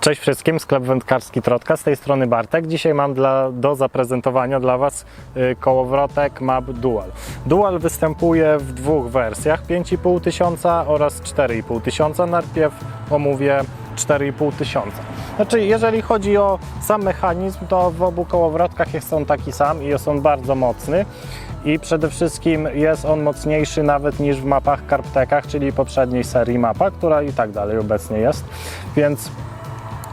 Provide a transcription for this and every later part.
Cześć wszystkim, sklep wędkarski Trotka, z tej strony Bartek. Dzisiaj mam dla, do zaprezentowania dla Was y, kołowrotek Map Dual. Dual występuje w dwóch wersjach, 5,5 tysiąca oraz 4,5 tysiąca. Najpierw omówię 4,5 tysiąca. Znaczy, jeżeli chodzi o sam mechanizm, to w obu kołowrotkach jest on taki sam i jest on bardzo mocny. I przede wszystkim jest on mocniejszy nawet niż w mapach Carptekach, czyli poprzedniej serii mapa, która i tak dalej obecnie jest. Więc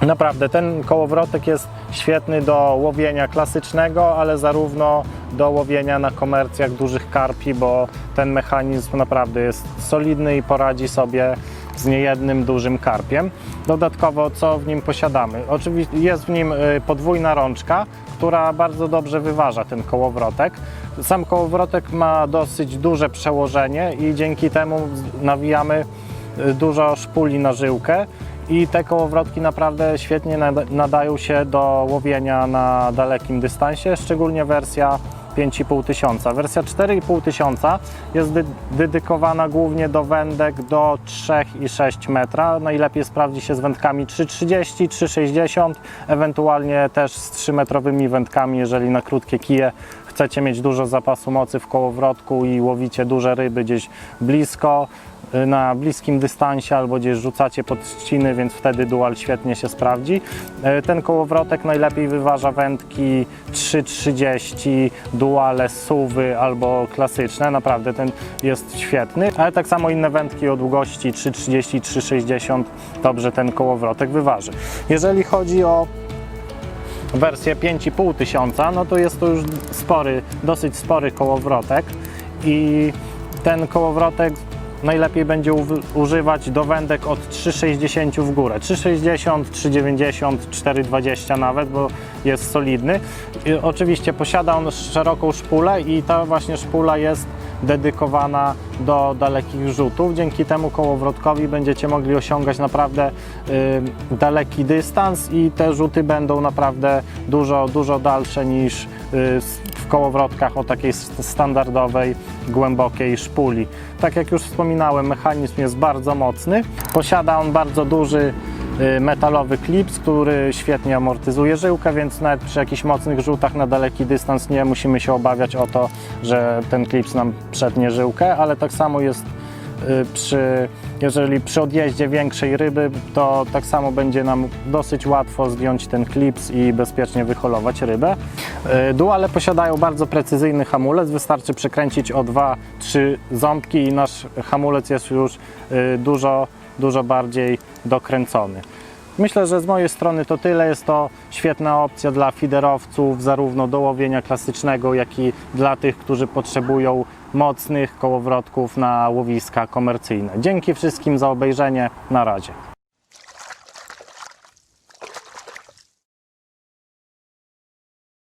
Naprawdę, ten kołowrotek jest świetny do łowienia klasycznego, ale zarówno do łowienia na komercjach dużych karpi, bo ten mechanizm naprawdę jest solidny i poradzi sobie z niejednym dużym karpiem. Dodatkowo, co w nim posiadamy? Oczywiście jest w nim y, podwójna rączka, która bardzo dobrze wyważa ten kołowrotek. Sam kołowrotek ma dosyć duże przełożenie i dzięki temu nawijamy dużo szpuli na żyłkę i te kołowrotki naprawdę świetnie nada- nadają się do łowienia na dalekim dystansie, szczególnie wersja 5,5 tysiąca. Wersja 4,5 tysiąca jest dy- dedykowana głównie do wędek do 3,6 metra. Najlepiej sprawdzi się z wędkami 3,30, 3,60, ewentualnie też z 3-metrowymi wędkami, jeżeli na krótkie kije chcecie mieć dużo zapasu mocy w kołowrotku i łowicie duże ryby gdzieś blisko, na bliskim dystansie albo gdzieś rzucacie pod trzciny, więc wtedy dual świetnie się sprawdzi. Y, Ten kołowrotek najlepiej wyważa wędki 3,30, duale, suwy albo klasyczne. Naprawdę ten jest świetny, ale tak samo inne wędki o długości 3,30, 3,60 dobrze ten kołowrotek wyważy. Jeżeli chodzi o wersję 5,5 tysiąca, no to jest to już spory, dosyć spory kołowrotek i ten kołowrotek najlepiej będzie używać do wędek od 3,60 w górę. 3,60, 3,90, 4,20 nawet, bo jest solidny. I oczywiście posiada on szeroką szpulę i ta właśnie szpula jest dedykowana do dalekich rzutów. Dzięki temu kołowrotkowi będziecie mogli osiągać naprawdę y, daleki dystans i te rzuty będą naprawdę dużo, dużo dalsze niż y, w kołowrotkach o takiej standardowej, głębokiej szpuli. Tak jak już wspominałem, mechanizm jest bardzo mocny. Posiada on bardzo duży y, metalowy klips, który świetnie amortyzuje żyłkę, więc nawet przy jakichś mocnych rzutach na daleki dystans nie musimy się obawiać o to, że ten klips nam przetnie żyłkę, ale tak samo jest y, przy, jeżeli przy odjeździe większej ryby, to tak samo będzie nam dosyć łatwo zdjąć ten klips i bezpiecznie wyholować rybę. Y, Duale posiadają bardzo precyzyjny hamulec, wystarczy przekręcić o 2-3 ząbki i nasz hamulec jest już y, dużo, dużo bardziej dokręcony. Myślę, że z mojej strony to tyle. Jest to świetna opcja dla fiderowców, zarówno do łowienia klasycznego, jak i dla tych, którzy potrzebują mocnych kołowrotków na łowiska komercyjne. Dzięki wszystkim za obejrzenie. Na razie.